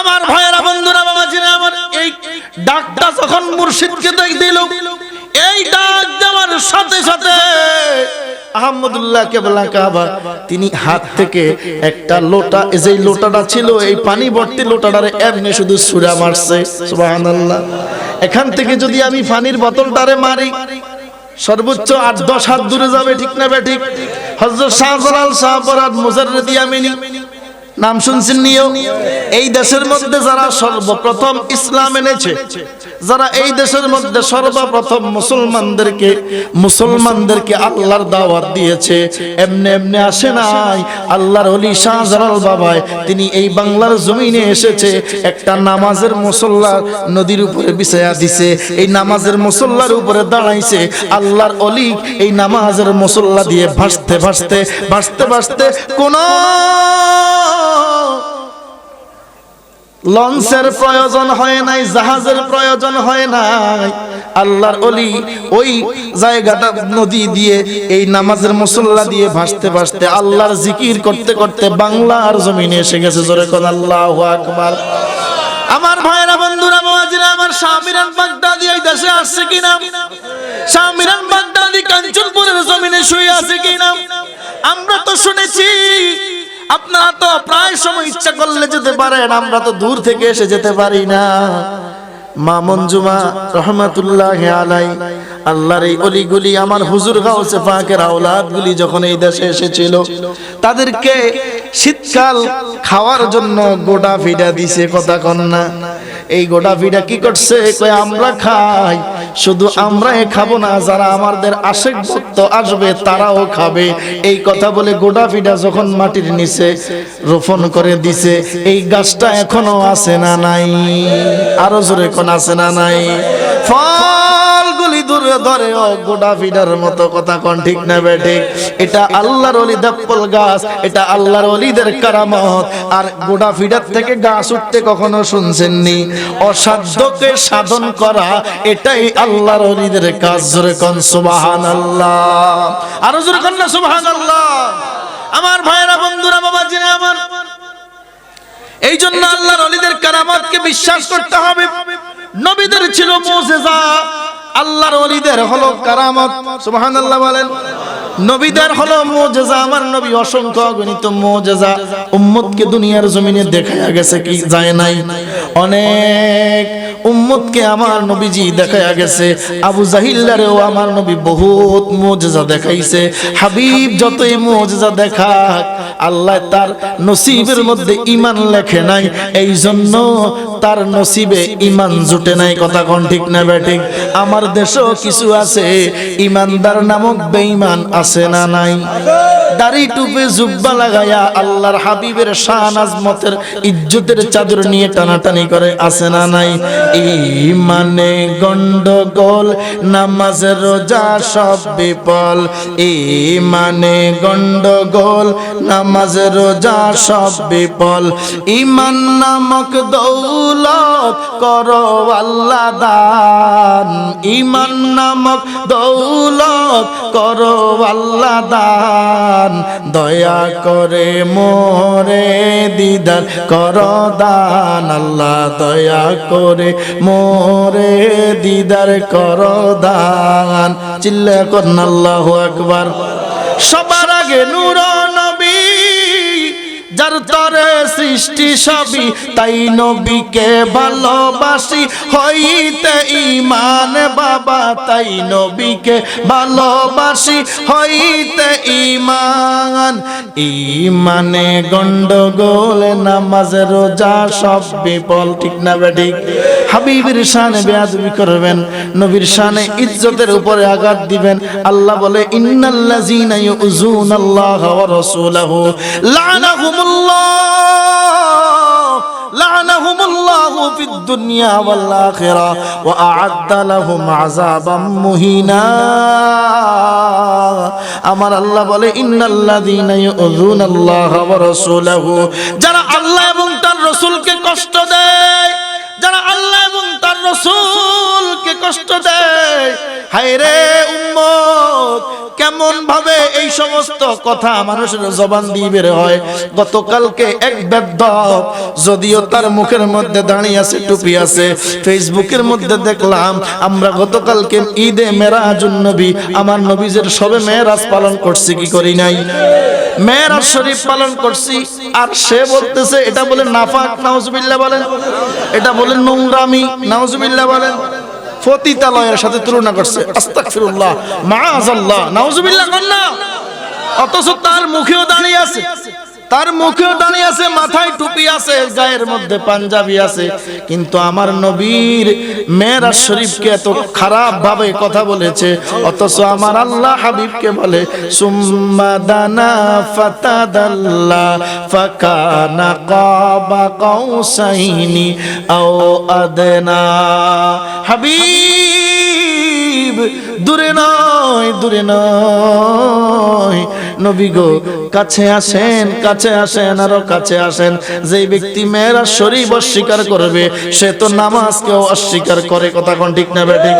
আমার ভাইয়েরা বন্ধুরা, বাবা জিরা, আমার এই ডাকটা যখন মুর্শিদকে দেখ দিল, এই ডাক দেওয়ার সাথে সাথে আহমদুল্লাহ কেবলা কাবা, তিনি হাত থেকে একটা লোটা যে লোটাটা ছিল, এই পানি ভর্তি লোটাটারে এমনি শুধু সুরা মারছে, সুবহানাল্লাহ। এখান থেকে যদি আমি পানির বোতলটারে মারি, সর্বোচ্চ আট, দশ হাত দূরে যাবে, ঠিক না বে ঠিক? হজরত শাহজালাল শাহপরাদ মুজাররদি আমিনী নাম শুনছেন নিও। এই দেশের মধ্যে যারা সর্বপ্রথম ইসলাম এনেছে যারা এই দেশের মধ্যে সর্বপ্রথম মুসলমানদেরকে মুসলমানদেরকে আল্লাহর দাওয়াত দিয়েছে এমনি এমনি আসে নাই। আল্লাহর অলি শাহজালাল বাবায় তিনি এই বাংলার জমিনে এসেছে একটা নামাজের মুসল্লা নদীর উপরে বিছায়া দিছে। এই নামাজের মুসল্লার উপরে দাঁড়াইছে। আল্লাহর অলি এই নামাজের মুসল্লা দিয়ে ভাসতে ভাসতে ভাসতে ভাসতে কোন লঞ্চের প্রয়োজন হয় নাই, জাহাজের প্রয়োজন হয় নাই। আল্লাহর অলি ওই জায়গাটা নদী দিয়ে, এই নামাজের মুসল্লা দিয়ে ভাসতে ভাসতে আল্লাহর জিকির করতে করতে বাংলার জমিনে এসে গেছে। জোরে কোন আল্লাহ আকবার। আমার ভাইরা, বন্ধুরা বাবাজিরা আমার শামিরান বাগদাদি, এই দেশে আসছে কিনা শামিরান বাগদাদি, কাঞ্চনপুরের জমিনে শুয়ে আছে কিনা আমরা তো শুনেছি আপনারা তো প্রায় সময় ইচ্ছা করলে যেতে পারেন, আমরা তো দূর থেকে এসে যেতে পারি না। মা মঞ্জুমা রহমাতুল্লাহ আলাই, আল্লাহর এই অলিগুলি আমার হুজুর গাউসে পাকের আওলাদগুলি যখন এই দেশে এসেছিল, তাদেরকে শীতকাল খাওয়ার জন্য গোটা ফিডা দিছে কথা কন্যা এই গোটা ফিডা কি করছে? কই আমরা খাই। শুধু আমরাই খাব না যারা আমাদের আশেক ভক্ত আসবে তারাও খাবে। এই কথা বলে গোটা ফিডা যখন মাটির নিচে রোপণ করে দিছে এই গাছটা এখনও আছে না নাই? আরও জোরে এখন আছে না নাই? দূরে ধরে, ও গোটা ফিডার মতো কথা কোন, ঠিক না বে এটা আল্লাহর অলি দেপ্পল গাছ, এটা আল্লাহর অলিদের কারামত। আর গোটা ফিডার থেকে গাছ উঠতে কখনো শুনছেননি? অসাধ্যকে সাধন করা, এটাই আল্লাহর অলিদের কাজ। জোরে কোন সুবাহান আল্লাহ আরও জোরে কোন না সুবাহান আল্লাহ আমার ভাইয়েরা, বন্ধুরা বাবা জিনে আমার। এই জন্য আল্লাহর অলিদের কারামতকে বিশ্বাস করতে হবে। নবীদের ছিল মুজিজা। আল্লাহর অলিদের হলো কারামত, সুবহানাল্লাহ বলেন। নবীদের হলো মুজিজা, আমার নবী অসংখ্য অগণিত মুজিজা। উম্মতকে দুনিয়ার জমিনে দেখায়া গেছে কি যায় নাই। অনেক উম্মতকে আমার নবীজি দেখায়া গেছে। আবু জাহিল্লারেও আমার নবী বহুত মুজিজা দেখাইছে। হাবিব যতই মুজিজা দেখাক, আল্লাহ তার নসিবের মধ্যে ইমান লেখে নাই। এই জন্য তার নসিবে ইমান জুটে নাই, কথা কোন ঠিক না বেঠিক আমার দেশেও কিছু আছে, ইমানদার নামক বেঈমান আছে না নাই? দাড়ি টুপে, জুব্বা লাগায়া আল্লাহর হাবিবের শান আজমতের, ইজ্জতের চাদর নিয়ে টানাটানি করে, আছে না নাই? ইমানে গন্ডগোল, নামাজ, রোজা সব বিপল ইমানে গন্ডগোল, নামাজ, রোজা সব বিপল ইমান নামক দৌলত করো আল্লাহ দান। ইমান নামক দৌলত করো আল্লাহ দান। দয়া করে মোরে দিদার কর দান, আল্লাহ দয়া করে মোরে দিদার কর দান। চিল্লা করন আল্লাহ আকবার। যার তরে সৃষ্টি সবই, তাই নবীকে ভালোবাসি। হইতে ইমান বাবা, তাই নবীকে ভালোবাসি। হইতে ইমান ইমানে গন্ডগোল, নামাজ, রোজা, সব বিপল ঠিক না বেঠিক হাবিবের শানে বেয়াদবি করবেন নবীর শানে ইজ্জতের উপরে আঘাত দিবেন আল্লাহ বলে ইন্নাল্লাযীনা ইউযুনাল্লাহ ওয়া রাসূলাহু লা'নাহুমুল্লাহ لعنهم الله في الدنيا والآخرة وأعد لهم عذابا مهينا আমার আল্লাহ বলে ইন্নাল্লাযীনা ইউযুনাল্লাহ ওয়া রাসূলাহু যারা আল্লাহ এবং তার রাসূলকে কষ্ট দেয় কষ্ট দেয়। হায় রে উম্মত, কেমন ভাবে এই সমস্ত কথা মানুষের জবান দিয়ে বের হয়। গতকালকে এক বেদ্যপ যদিও তার মুখের মধ্যে দাঁড়িয়ে আছে, টুপি আছে, ফেসবুকের মধ্যে দেখলাম, আমরা গতকালকে ঈদে মেরাজুন নবী, আমার নবীজের সবে মেয়েরাজ পালন করছি, কি করি নাই? মেয়েরাজ শরীফ পালন করছি, আর সে বলতেছে, এটা বলে নাফাক, নাউজুবিল্লাহ বলেন। এটা বলে নোংরামি, নাউজুবিল্লাহ বলেন। ফতিতালয়ের সাথে তুলনা করছে। আস্তাগফিরুল্লাহ মাআযাল্লাহ নাউজুবিল্লাহ না অথচ তার মুখেও দাঁড়িয়ে আছে। তার মুখেও দাঁড়িয়ে আছে, মাথায় টুপি আছে, গায়ের মধ্যে পাঞ্জাবি আছে। কিন্তু আমার নবীর মেয়েরা শরীফকে এত খারাপ ভাবে কথা বলেছে, অথচ আমার আল্লাহ হাবিবকে বলে, সুম্মা দানা ফাতাদাল্লা ফাকানা কাবা কাউসাইনি আও আদনা। হাবিব, দূরে নয় দূরে নয়। নবী গো, কাছে আসেন কাছে আসেন, আরও কাছে আসেন। যেই ব্যক্তি মেয়েরা শরীফ অস্বীকার করবে, সে তো নামাজকেও অস্বীকার করে, কথা কোন ঠিক না বেঠিক